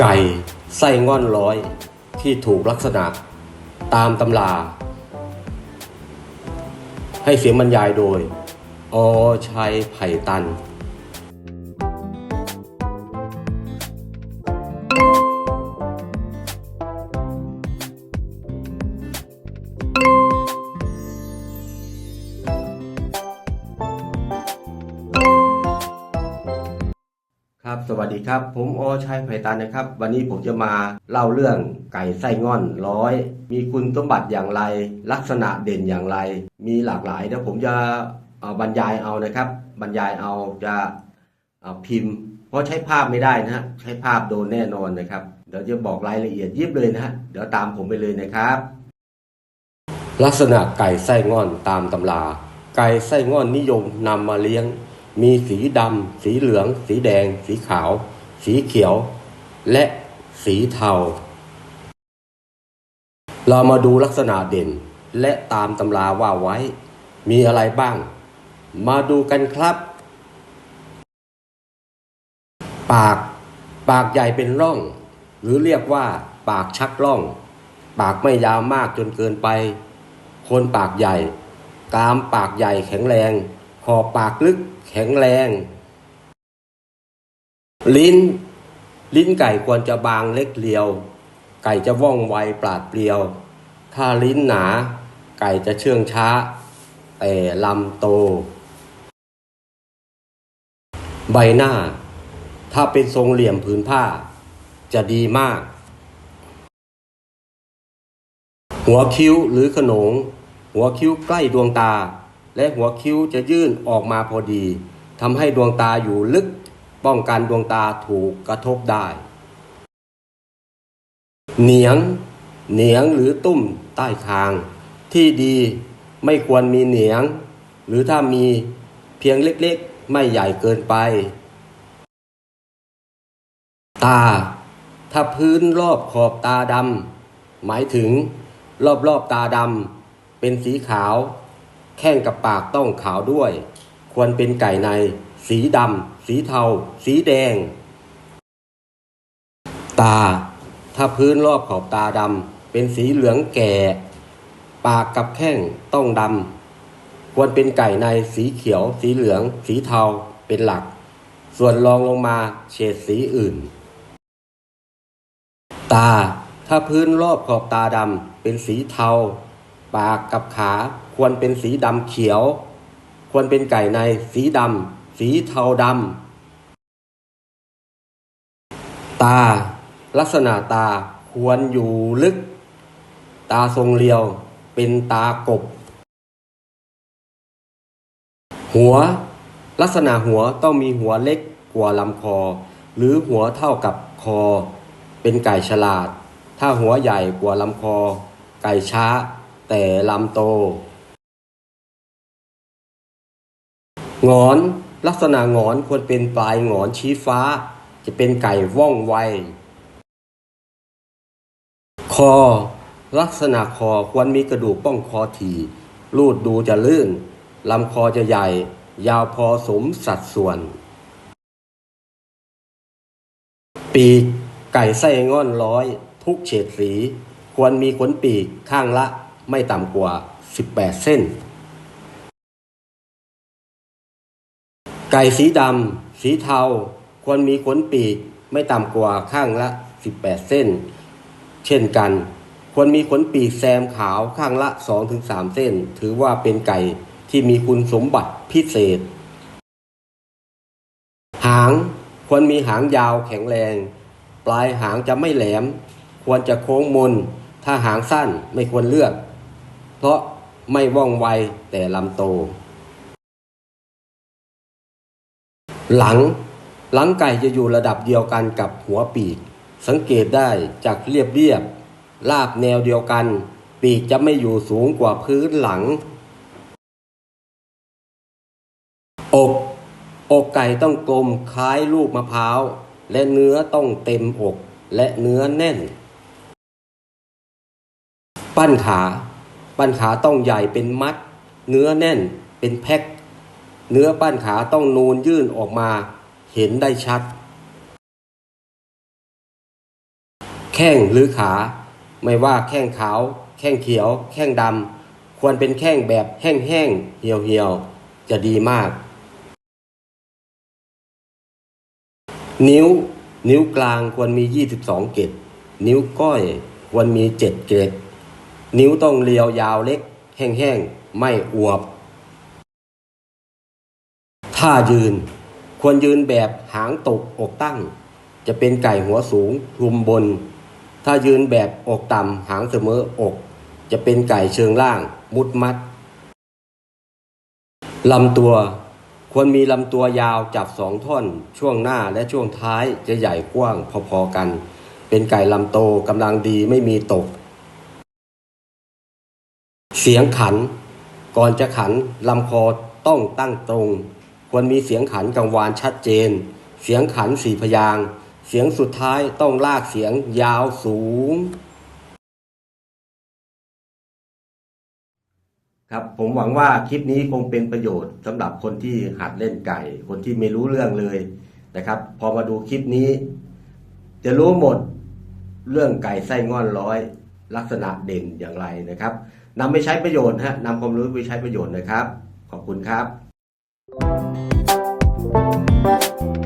ไก่ไส้ง่อนร้อยที่ถูกลักษณะตามตำราให้เสียงบรรยายโดย อชัยไผ่ตัน สวัสดีครับ ผมอชัยไผ่ตันนะครับ วันนี้ผมจะมาเล่าเรื่องไก่ไส้ง่อนร้อย มีคุณสมบัติอย่างไร ลักษณะเด่นอย่างไร มีหลากหลายเดี๋ยวผมจะบรรยายเอานะครับ บรรยายเอาจะาพิมพ์ เพราะใช้ภาพไม่ได้นะฮะใช้ภาพโดนแน่นอนนะครับ เดี๋ยวจะบอกรายละเอียดยิบเลยนะฮะเดี๋ยวตามผมไปเลยนะครับ ลักษณะไก่ไส้ง่อนตามตำราไก่ไส้ง่อนนิยมนำมาเลี้ยง มีสีดำ สีเหลือง สีแดง สีขาว สีเขียว และสีเทา เรามาดูลักษณะเด่นและตามตำราว่าไว้ มีอะไรบ้าง มาดูกันครับ ปาก ปากใหญ่เป็นร่อง หรือเรียกว่า ปากชักร่อง ปากไม่ยาวมากจนเกินไป คนปากใหญ่กรามปากใหญ่แข็งแรง ขอบปากลึกแข็งแรง ลิ้น ลิ้นไก่ควรจะบางเล็กเรียว ไก่จะว่องไวปราดเปรียว ถ้าลิ้นหนา ไก่จะเชื่องช้า แต่ลำโต ใบหน้า ถ้าเป็นทรงเหลี่ยมผืนผ้า จะดีมาก หัวคิ้วหรือขนง หัวคิ้วใกล้ดวงตา และหัวคิ้วจะยื่นออกมาพอดีทำให้ดวงตาอยู่ลึกป้องกันดวงตาถูกกระทบได้ เหนียง เหนียงหรือตุ้มใต้คาง ที่ดีไม่ควรมีเหนียง หรือถ้ามีเพียงเล็กๆ ไม่ใหญ่เกินไป ตา ถ้าพื้นรอบขอบตาดำหมายถึงรอบรอบๆตาดำเป็นสีขาว แข้งกับปากต้องขาวด้วย ควรเป็นไก่ใน สีดำ สีเทา สีแดง ตา ถ้าพื้นรอบขอบตาดำเป็นสีเหลืองแก่ ปากกับแข้งต้องดำ ควรเป็นไก่ในสีเขียว สีเหลือง สีเทาเป็นหลัก ส่วนรองลงมาเฉดสีอื่น ตา ถ้าพื้นรอบขอบตาดำเป็นสีเทา ปากกับขาควรเป็นสีดำเขียว ควรเป็นไก่ในสีดำสีเทาดำตา ลักษณะตาควรอยู่ลึก ตาทรงเรียว เป็นตากบ หัว ลักษณะหัวต้องมีหัวเล็กกว่าลำคอ หรือหัวเท่ากับคอ เป็นไก่ฉลาด ถ้าหัวใหญ่กว่าลำคอ ไก่ช้า แต่ลำโต งอนลักษณะงอนควรเป็นปลายงอนชี้ฟ้า จะเป็นไก่ว่องไว คอ ลักษณะคอควรมีกระดูกป้องคอถี่รูดดูจะลื่นลำคอจะใหญ่ ยาวพอสมสัดส่วน ปีกไก่ไส้ง่อนร้อย ทุกเฉดสี ควรมีขนปีกข้างละ ไม่ต่ำกว่า 18 เส้น ไก่สีดำสีเทาควรมีขนปีกไม่ต่ำกว่าข้างละ 18 เส้น เช่นกัน ควรมีขนปีกแซมขาวข้างละ 2-3 เส้น ถือว่าเป็นไก่ที่มีคุณสมบัติพิเศษ หางควรมีหางยาวแข็งแรง ปลายหางจะไม่แหลม ควรจะโค้งมน ถ้าหางสั้นไม่ควรเลือก เพราะไม่ว่องไวแต่ลำโต หลัง หลังไก่จะอยู่ระดับเดียวกันกับหัวปีก สังเกตได้จากเรียบเรียบๆราบแนวเดียวกัน ปีกจะไม่อยู่สูงกว่าพื้นหลัง อก อกไก่ต้องกลมคล้ายลูกมะพร้าว และเนื้อต้องเต็มอกและเนื้อแน่น ปั้นขา ปั้นขาต้องใหญ่เป็นมัด เนื้อแน่นเป็นแพ็ค เนื้อปั้นขาต้องนูนยื่นออกมา เห็นได้ชัด แข้งหรือขา ไม่ว่าแข้งขาว แข้งเขียว แข้งดำ ควรเป็นแข้งแบบแห้งๆ เหี่ยวๆ จะดีมาก นิ้ว นิ้วกลางควรมี 22 เกตนิ้วก้อยควรมี 7 เกต นิ้วต้องเรียวยาวเล็ก แห้งๆ ไม่อวบท่ายืนควรยืนแบบหางตกอกตั้ง จะเป็นไก่หัวสูงคลุมบน ถ้ายืนแบบอกต่ำหางเสมออก จะเป็นไก่เชิงล่าง มุดมัดลำตัวควรมีลำตัวยาวจับสองท่อน ช่วงหน้าและช่วงท้ายจะใหญ่กว้างพอๆกัน เป็นไก่ลำโตกำลังดีไม่มีตก เสียงขัน ก่อนจะขันลำคอต้องตั้งตรง ควรมีเสียงขันกังวานชัดเจน เสียงขันสี่พยาง เสียงสุดท้ายต้องลากเสียงยาวสูง ครับผมหวังว่าคลิปนี้คงเป็นประโยชน์สำหรับคนที่หัดเล่นไก่ คนที่ไม่รู้เรื่องเลยนะครับ พอมาดูคลิปนี้ จะรู้หมดเรื่องไก่ไส้งอนร้อย ลักษณะเด่นอย่างไรนะครับ นำไปใช้ประโยชน์ฮะนำความรู้ไปใช้ประโยชน์นะครับ ขอบคุณครับ